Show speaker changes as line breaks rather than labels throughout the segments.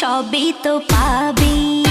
সবই তো পাবি।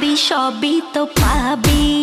পাবি সবই তো পাবি।